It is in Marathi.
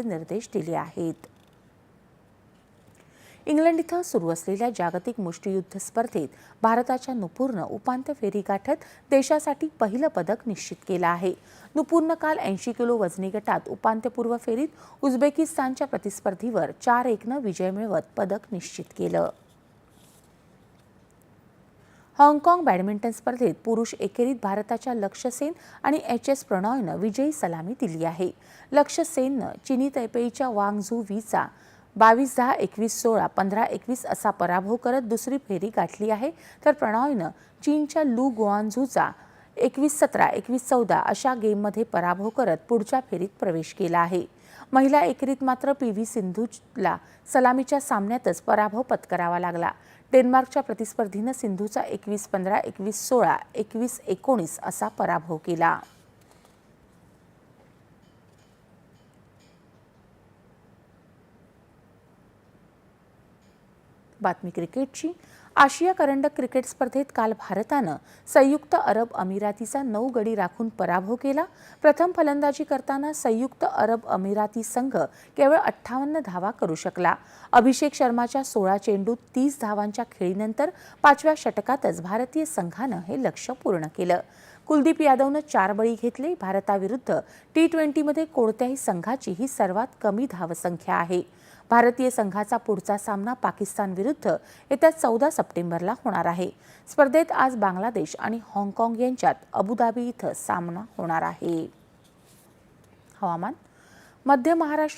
निर्देश दिले आहेत. इंग्लंड इथं सुरू असलेल्या जागतिक मुष्टियुद्ध स्पर्धेत भारताच्या नुपूरनं उपांत्य फेरी गाठत देशासाठी पहिलं पदक निश्चित केलं आहे. नुपूरनं काल ऐंशी किलो वजनी गटात उपांत्यपूर्व फेरीत उझबेकिस्तानच्या प्रतिस्पर्धीवर चार एकनं विजय मिळवत पदक निश्चित केलं. हाँगकाँग बॅडमिंटन स्पर्धेत पुरुष एकेरीत भारताच्या लक्ष्य सेन आणि एच एस प्रणॉयनं विजयी सलामी दिली आहे. लक्ष्य सेननं चिनी तैपेईच्या वांग झू व्हीचा बावीस दहा एकवीस सोळा पंधरा एकवीस असा पराभव करत दुसरी फेरी गाठली आहे. तर प्रणॉयनं चीनच्या लू गुआनझूचा एकवीस सतरा एकवीस चौदा अशा गेममध्ये पराभव करत पुढच्या फेरीत प्रवेश केला आहे. महिला एकेरीत मात्र पी व्ही सिंधूला सलामीच्या सामन्यातच पराभव पत्करावा लागला. डेन्मार्कच्या प्रतिस्पर्धीनं सिंधूचा एकवीस पंधरा एकवीस सोळा एकवीस एकोणीस असा पराभव केला. बातमी क्रिकेटची. आशिया करंडक क्रिकेट स्पर्धेत काल भारतानं संयुक्त अरब अमिरातीचा नऊ गडी राखून पराभव केला. प्रथम फलंदाजी करताना संयुक्त अरब अमिराती संघ केवळ अठ्ठावन्न धावा करू शकला. अभिषेक शर्माच्या सोळा चेंडूत तीस धावांच्या खेळीनंतर पाचव्या षटकातच भारतीय संघानं हे लक्ष पूर्ण केलं. कुलदीप यादवनं चार बळी घेतले. भारताविरुद्ध टी ट्वेंटीमध्ये कोणत्याही संघाची ही सर्वात कमी धावसंख्या आहे. भारतीय संघाचा पुढचा सामना पाकिस्तानविरुद्ध येत्या चौदा सप्टेंबरला होणार आहे. स्पर्धेत आज बांगलादेश आणि हाँगकाँग यांच्यात अबुधाबी इथं सामना होणार आहे. हवामान मध्य महाराष्ट्र